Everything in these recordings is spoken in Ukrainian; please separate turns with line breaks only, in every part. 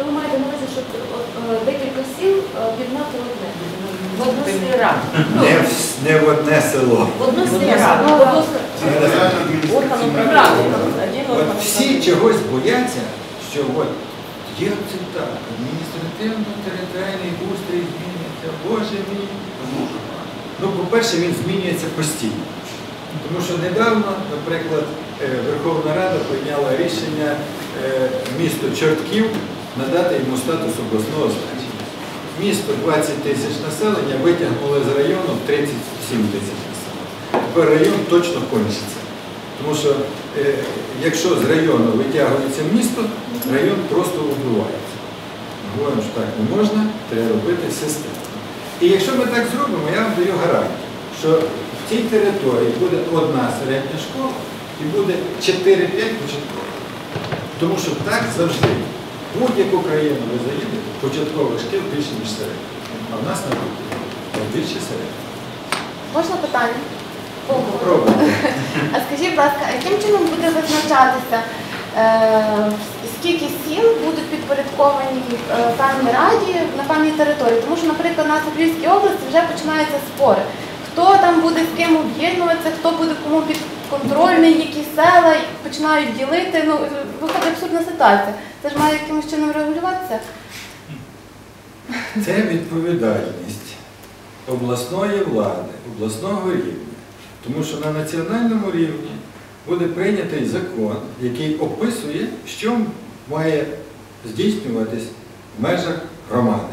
То ви маєте на увазі, щоб е, декілька сіл е, об'єднати одне. В одну
Ти не
в, не в одне село.
В одну.
Орган управління. Один
От
орган
всі чогось бояться, що от як це так, адміністративно-територіальний устрій змінюється, боже мій. Ну, по-перше, він змінюється постійно. Тому що недавно, наприклад, е, Верховна Рада прийняла рішення е, місто Чортків надати йому статус обласного значення. Місто 20 тисяч населення витягнули з району 37 тисяч населення. Тепер район точно кончиться. Тому що е, якщо з району витягується місто, район просто убивається. Говоримо, що так не можна, треба робити системно. І якщо ми так зробимо, я вам даю гарантію, що в цій території буде одна середня школа і буде 4-5 початкових. Тому що так завжди. Будь-яку країну ви заїдете, початкових шкіл більше, ніж середня. А в нас навпаки, більше середня.
Можна питання? А скажіть, будь ласка, а яким чином буде визначатися, е, скільки сіл будуть підпорядковані е, певній раді на певній території? Тому що, наприклад, у нас у Львівській області вже починаються спори. Хто там буде з ким об'єднуватися, хто буде кому підконтрольний, які села починають ділити. Ну, виходить абсурдна ситуація. Це ж має якимось чином регулюватися.
Це відповідальність обласної влади, обласного рівня. Тому що на національному рівні буде прийнятий закон, який описує, що має здійснюватись в межах громади.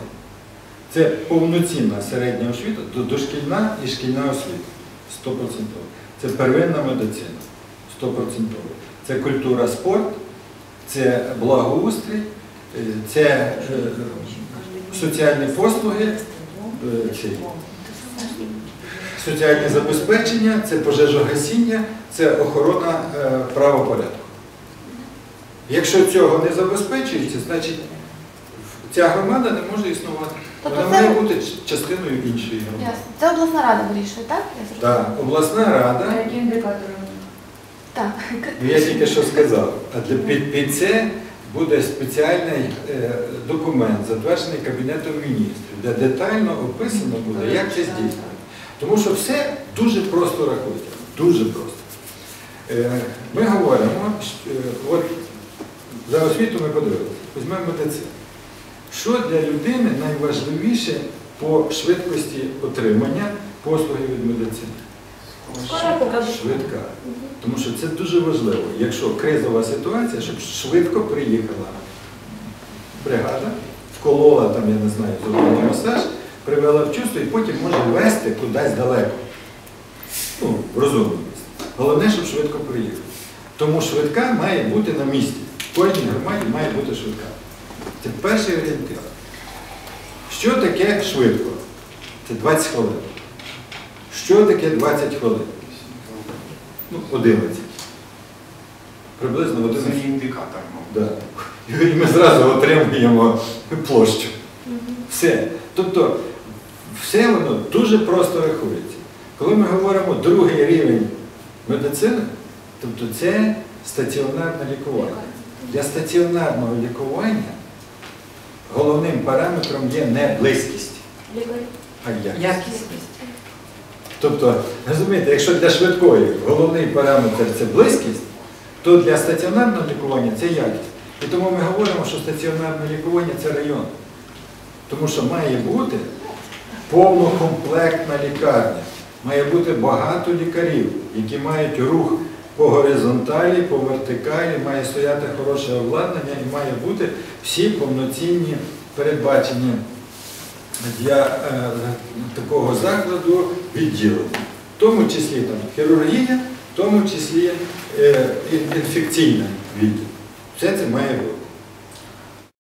Це повноцінна середня освіта, дошкільна і шкільна освіта 100%. Це первинна медицина 100%. Це культура спорт, це благоустрій, е, це е, соціальні послуги, е, ці, соціальне забезпечення, це пожежогасіння, це охорона правопорядку. Якщо цього не забезпечується, значить ця громада не може існувати.
Тобто
Вона
це-
має бути частиною іншої громади.
Ясно. Це обласна рада вирішує, так? Я зрозуміла?
Так, обласна рада,
Які індикатори?
Так.
ну я тільки що сказав, а для під, під це буде спеціальний е, документ, затверджений Кабінетом міністрів, де детально описано буде, як це здійснюється. Тому що все дуже просто рахується. Дуже просто. Е, Ми говоримо, що, е, от за освіту ми подивилися, візьмемо медицину. Що для людини найважливіше по швидкості отримання послуги від медицини? Швидка. Тому що це дуже важливо. Якщо кризова ситуація, щоб швидко приїхала бригада, вколола там, я не знаю, зробила масаж, привела в чувство і потім може вести кудись далеко. Ну, в. Головне, щоб швидко приїхала. Тому швидка має бути на місці. В кожній громаді має бути швидка. Це перший орієнтир. Що таке швидко? Це 20 хвилин. Що таке 20 хвилин? Ну, 11. Приблизно 11.
Це індикатор.
Да. І ми зразу отримуємо площу. Все. Тобто, все воно дуже просто рахується. Коли ми говоримо другий рівень медицини, тобто це стаціонарне лікування. Для стаціонарного лікування головним параметром є не близькість, а якість. Тобто, розумієте, якщо для швидкої головний параметр це близькість, то для стаціонарного лікування це якість. І тому ми говоримо, що стаціонарне лікування це район. Тому що має бути повнокомплектна лікарня, має бути багато лікарів, які мають рух по горизонталі, по вертикалі, має стояти хороше обладнання і має бути всі повноцінні передбачення для е, такого закладу відділення. В тому числі там, хірургія, в тому числі е, ін- інфекційна відділ. Все це має бути.